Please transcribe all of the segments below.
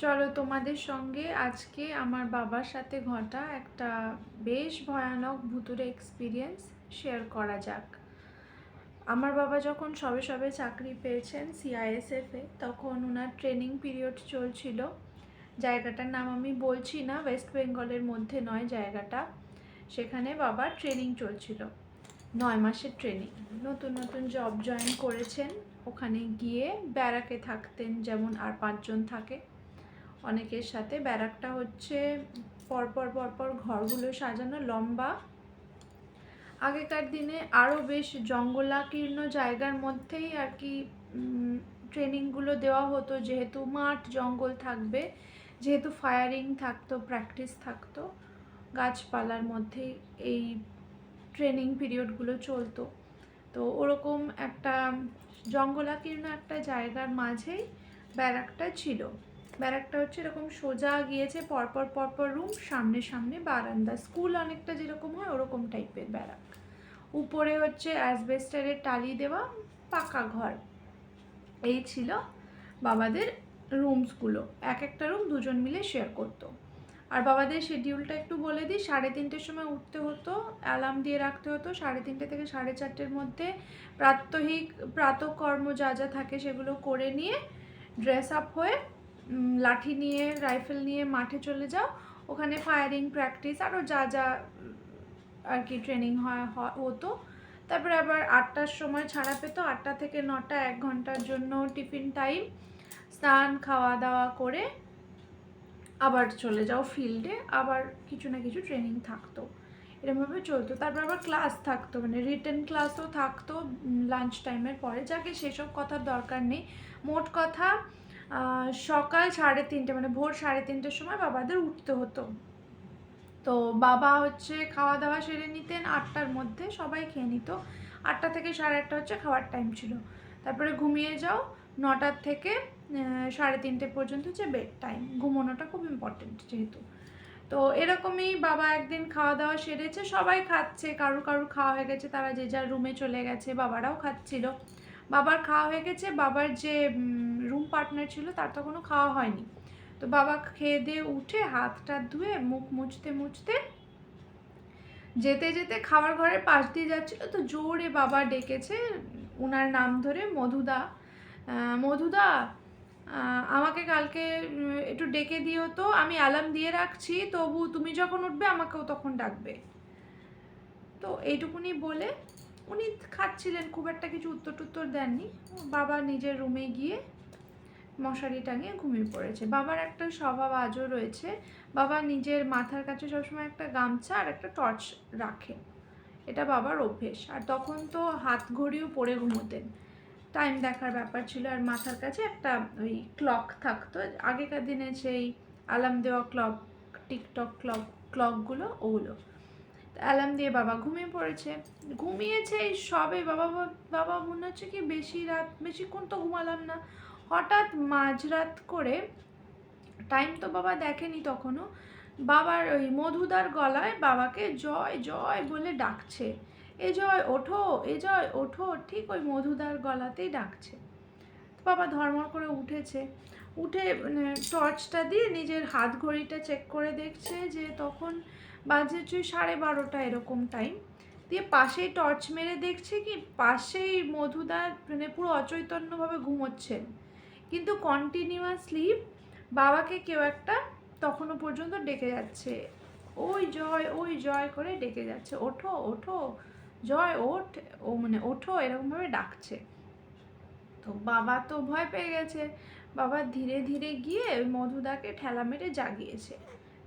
চলো তোমাদের সঙ্গে আজকে আমার বাবার সাথে ঘটা একটা বেশ ভয়ানক ভুতুরে এক্সপিরিয়েন্স শেয়ার করা যাক। আমার বাবা যখন সবে সবে চাকরি পেয়েছেন সিআইএসএফে তখন ওনার ট্রেনিং পিরিয়ড চলছিল। জায়গাটার নাম আমি বলছি না ওয়েস্ট বেঙ্গলের মধ্যে নয় জায়গাটা। সেখানে বাবার ট্রেনিং চলছিল। নয় মাসের ট্রেনিং নতুন নতুন জব জয়েন করেছেন। ওখানে গিয়ে ব্যারাকে থাকতেন, যেমন আর পাঁচজন থাকে। অনেকের সাথে। ব্যারাকটা হচ্ছে পরপর পরপর ঘরগুলো সাজানো লম্বা। আগেকার দিনে আরও বেশ জঙ্গলাকীর্ণ জায়গার মধ্যেই আর কি ট্রেনিংগুলো দেওয়া হতো। যেহেতু মাঠ জঙ্গল থাকবে, যেহেতু ফায়ারিং থাকতো, প্র্যাকটিস থাকতো, গাছপালার মধ্যেই এই ট্রেনিং পিরিয়ডগুলো চলতো। তো ওরকম একটা জঙ্গলাকীর্ণ একটা জায়গার মাঝেই ব্যারাকটা ছিল। ব্যারাকটা হচ্ছে এরকম সোজা গিয়েছে, পরপর পরপর রুম সামনে সামনে বারান্দা। স্কুল অনেকটা যেরকম হয়, ওরকম টাইপের ব্যারাক। উপরে হচ্ছে অ্যাসবেস্টারের টালি দেওয়া, পাকা ঘর। এই ছিল বাবাদের রুমসগুলো এক একটা রুম দুজন মিলে শেয়ার করতো। আর বাবাদের শিডিউলটা একটু বলে দিই, সাড়ে তিনটের সময় উঠতে হতো অ্যালার্ম দিয়ে রাখতে হতো। সাড়ে তিনটে থেকে সাড়ে চারটের মধ্যে প্রাত্যহিক, প্রাতকর্ম যা যা থাকে সেগুলো করে নিয়ে ড্রেস আপ হয়ে লাঠি নিয়ে, রাইফেল নিয়ে মাঠে চলে যাও। ওখানে ফায়ারিং প্র্যাকটিস আরও যা যা আর কি ট্রেনিং হয় হতো। তারপরে আবার আটটার সময় ছাড়া পেতো। আটটা থেকে নটা, এক ঘণ্টার জন্য টিফিন টাইম স্নান, খাওয়া দাওয়া করে আবার চলে যাও ফিল্ডে আবার কিছু না কিছু ট্রেনিং থাকতো। এরমভাবে চলতো। তারপর আবার ক্লাস থাকতো মানে রিটেন ক্লাসও থাকতো লাঞ্চ টাইমের পরে। যাকে সেসব কথার দরকার নেই। মোট কথা সকাল সাড়ে তিনটে মানে ভোর সাড়ে তিনটের সময় বাবাদের উঠতে হতো। তো বাবা হচ্ছে খাওয়া দাওয়া সেরে নিতেন আটটার মধ্যে, সবাই খেয়ে নিত। আটটা থেকে সাড়ে আটটা হচ্ছে খাওয়ার টাইম ছিল। তারপরে ঘুমিয়ে যাও, নটার থেকে সাড়ে তিনটে পর্যন্ত হচ্ছে বেড টাইম ঘুমোনোটা খুব ইম্পর্টেন্ট যেহেতু। তো এরকমই বাবা একদিন খাওয়া দাওয়া সেরেছে, সবাই খাচ্ছে কারুর কারুর খাওয়া হয়ে গেছে, তারা যে যার রুমে চলে গেছে, বাবারাও খাচ্ছিল। বাবার খাওয়া হয়ে গেছে, বাবার যে পার্টনার ছিল, তার তখনও খাওয়া হয়নি। তো বাবা খেয়ে দিয়ে উঠে হাত টাত ধুয়ে মুখ মুছতে মুছতে যেতে যেতে খাবার ঘরের পাশ দিয়ে যাচ্ছিল। তো জোরে বাবা ডেকেছে ওনার নাম ধরে মধুদা। মধুদা আমাকে কালকে একটু ডেকে দিও তো, আমি অ্যালার্ম দিয়ে রাখছি, তবু তুমি যখন উঠবে আমাকেও তখন ডাকবে। তো এইটুকুনি বলে উনি খাচ্ছিলেন, খুব একটা কিছু উত্তর টুত্তর দেননি। বাবা নিজের রুমে গিয়ে মশারি টাঙিয়ে ঘুমিয়ে পড়েছে। বাবার একটা স্বভাব আজও রয়েছে। বাবা নিজের মাথার কাছে সবসময় একটা গামছা আর একটা টর্চ রাখে। এটা বাবার অভ্যেস। আর তখন তো হাত ঘড়িও পরে ঘুমোতেন। টাইম দেখার ব্যাপার ছিল। আর মাথার কাছে একটা ওই ক্লক থাকতো। আগেকার দিনে সেই অ্যালার্ম দেওয়া ক্লক, টিকটক ক্লক, ক্লকগুলো ওগুলো। অ্যালার্ম দিয়ে বাবা ঘুমিয়ে পড়েছে। ঘুমিয়েছে এই সবে। বাবা বাবা মনে হচ্ছে কি বেশি রাত, বেশিক্ষণ তো ঘুমালাম না। হঠাৎ মাঝরাত করে টাইম তো বাবা দেখেনি তখনও, বাবার ওই মধুদার গলায় বাবাকে জয় জয় বলে ডাকছে। এ জয় ওঠো, এ জয় ওঠো, ঠিক ওই মধুদার গলাতেই ডাকছে। বাবা ধর্মর করে উঠেছে, উঠে মানে টর্চটা দিয়ে নিজের হাত ঘড়িটা চেক করে দেখছে যে তখন বাজে ওই সাড়ে বারোটা এরকম টাইম দিয়ে পাশেই টর্চ মেরে দেখছে কি, পাশেই মধুদার মানে পুরো অচৈতন্যভাবে ঘুমোচ্ছেন। কিন্তু কন্টিনিউয়াসলি বাবাকে কেউ একটা তখনও পর্যন্ত ডেকে যাচ্ছে। ওই জয় ওই জয় করে ডেকে যাচ্ছে। ওঠো ওঠো, জয়, ওঠ, ও মানে ওঠো এরকমভাবে ডাকছে। তো বাবা তো ভয় পেয়ে গেছে। বাবা ধীরে ধীরে গিয়ে ওই মধুদাকে ঠেলা মেরে জাগিয়েছে।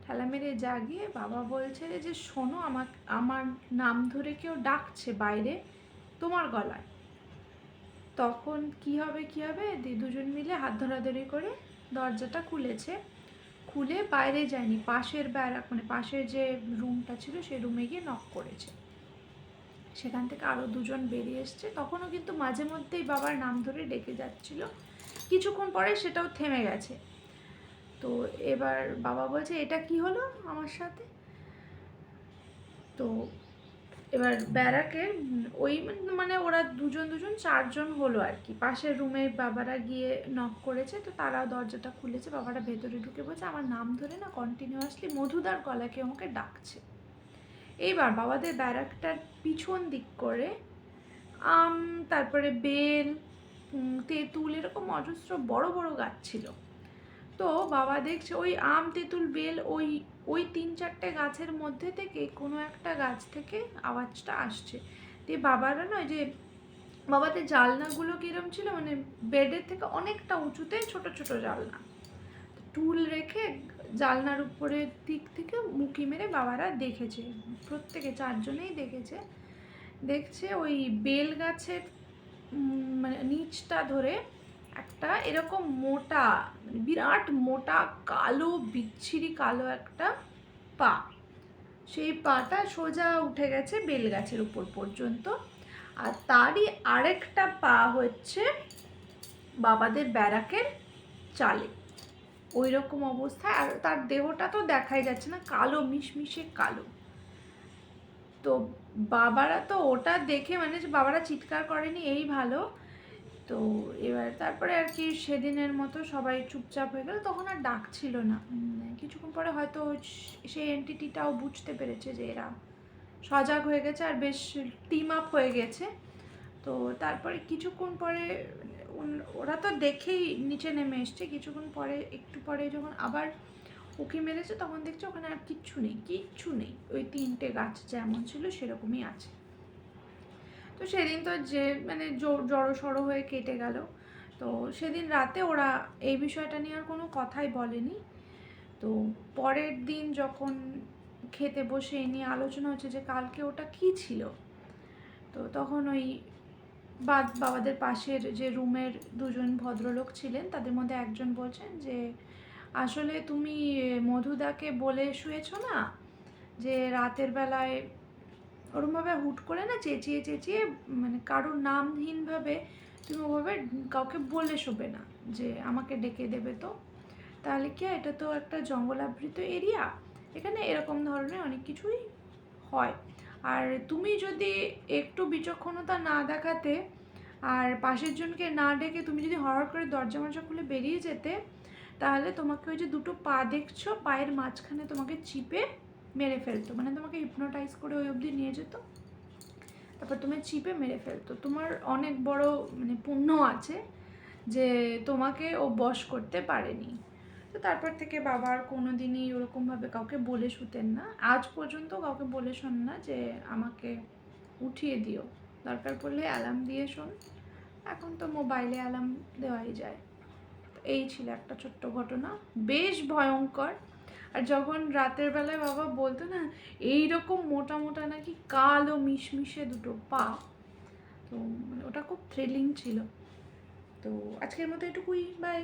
ঠেলা মেরে জাগিয়ে বাবা বলছে যে, শোনো আমার আমার নাম ধরে কেউ ডাকছে বাইরে, তোমার গলায়। তখন কি হবে কি হবে? দুজন মিলে হাত ধরাধরি করে দরজাটা খুলেছে। খুলে বাইরে যায়নি, পাশের ব্যারাক মানে পাশের যে রুমটা ছিল সেই রুমে গিয়ে নক করেছে। সেখান থেকে আরও দুজন বেরিয়ে এসছে। তখনও কিন্তু মাঝে মধ্যেই বাবার নাম ধরে ডেকে যাচ্ছিল। কিছুক্ষণ পরে সেটাও থেমে গেছে। তো এবার বাবা বলছে, এটা কি হলো আমার সাথে? তো এবার ব্যারাকের উম, ওই মানে- ওরা দুজন দুজন চারজন হলো আর কি। পাশের রুমে বাবারা গিয়ে নক করেছে তো তারাও দরজাটা খুলেছে বাবারা ভেতরে ঢুকে বলছে আমার নাম ধরে না কন্টিনিউয়াসলি মধুদার গলায় কেউ আমাকে ডাকছে। এইবার বাবাদের ব্যারাকটার পিছন দিক করে আম তারপরে বেল তেঁতুল এরকম অজস্র বড় বড় গাছ ছিল। তো বাবা দেখছে ওই আম, তেঁতুল, বেল, ওই ওই তিন চারটে গাছের মধ্যে থেকে কোনো একটা গাছ থেকে আওয়াজটা আসছে। দিয়ে বাবারা নয় যে, বাবাদের জালনাগুলো কিরম ছিল মানে বেডের থেকে অনেকটা উঁচুতে ছোট ছোট জালনা। টুল রেখে জালনার উপরের দিক থেকে মুখি মেরে বাবারা দেখেছে, প্রত্যেকে চারজনেই দেখেছে। দেখছে ওই বেল গাছের মানে নিচটা ধরে একটা এরকম মোটা মানে বিরাট মোটা, কালো, বিচ্ছিরি কালো একটা পা। সেই পাটা সোজা উঠে গেছে বেল গাছের উপর পর্যন্ত। আর তারই আরেকটা পা হচ্ছে বাবাদের ব্যারাকের চালে। ওই রকম অবস্থায়, আর তার দেহটা তো দেখাই যাচ্ছে না, কালো, মিশমিশে কালো। তো বাবারা তো ওটা দেখে মানে বাবারা চিৎকার করেনি, এই ভালো। তো এবার তারপরে আর কি সেদিনের মতো সবাই চুপচাপ হয়ে গেল। তখন আর ডাক ছিল না। কিছুক্ষণ পরে হয়তো সেই এনটিটিটাও বুঝতে পেরেছে যে এরা সজাগ হয়ে গেছে আর বেশ টিম আপ হয়ে গেছে। তো তারপরে কিছুক্ষণ পরে ওরা তো দেখেই নিচে নেমে এসছে। কিছুক্ষণ পরে, একটু পরে যখন আবার উকি মেরেছে, তখন দেখছে ওখানে আর কিচ্ছু নেই কিচ্ছু নেই। ওই তিনটে গাছ যেমন ছিল সেরকমই আছে। তো সেদিন তো যে মানে জড়ো সড়ো হয়ে কেটে গেল। তো সেদিন রাতে ওরা এই বিষয়টা নিয়ে আর কোনো কথাই বলেনি। তো পরের দিন যখন খেতে বসে এই নিয়ে আলোচনা হচ্ছে যে কালকে ওটা কি ছিল, তো তখন ওই বাদ বাবাদের পাশের যে রুমের দুজন ভদ্রলোক ছিলেন, তাদের মধ্যে একজন বলছেন যে, আসলে তুমি মধুদাকে বলে শুয়েছো না যে রাতের বেলায় ওরমভাবে হুট করে না চেঁচিয়ে চেঁচিয়ে মানে কারোর নামহীনভাবে তুমি ওভাবে কাউকে বলে শোবে না যে আমাকে ডেকে দেবে তো। তাহলে কি এটা তো একটা জঙ্গলাবৃত এরিয়া। এখানে এরকম ধরনের অনেক কিছুই হয়। আর তুমি যদি একটু বিচক্ষণতা না দেখাতে আর পাশের জনকে না ডেকে তুমি যদি হরহর করে দরজা মরজা খুলে বেরিয়ে যেতে, তাহলে তোমাকে ওই যে দুটো পা দেখছ, পায়ের মাঝখানে তোমাকে চিপে মেরে ফেলতো মানে তোমাকে হিপনোটাইজ করে ওই অবধি নিয়ে যেত। তারপর তুমি চিপে মেরে ফেলতো। তোমার অনেক বড় মানে পুণ্য আছে যে তোমাকে ও বশ করতে পারেনি। তো তারপর থেকে বাবার কোনো দিনই ওরকমভাবে কাউকে বলে শুতেন না। আজ পর্যন্ত কাউকে বলে শোন না যে আমাকে উঠিয়ে দিও। দরকার পড়লে অ্যালার্ম দিয়ে শোন। এখন তো মোবাইলে অ্যালার্ম দেওয়াই যায়। এই ছিল একটা ছোট্ট ঘটনা। বেশ ভয়ঙ্কর। আর যখন রাতের বেলায় বাবা বলতো না এই রকম মোটা মোটা নাকি কালো মিশমিশে দুটো পা, তো মানে ওটা খুব থ্রিলিং ছিল। তো আজকের মতো এটুকুই বাই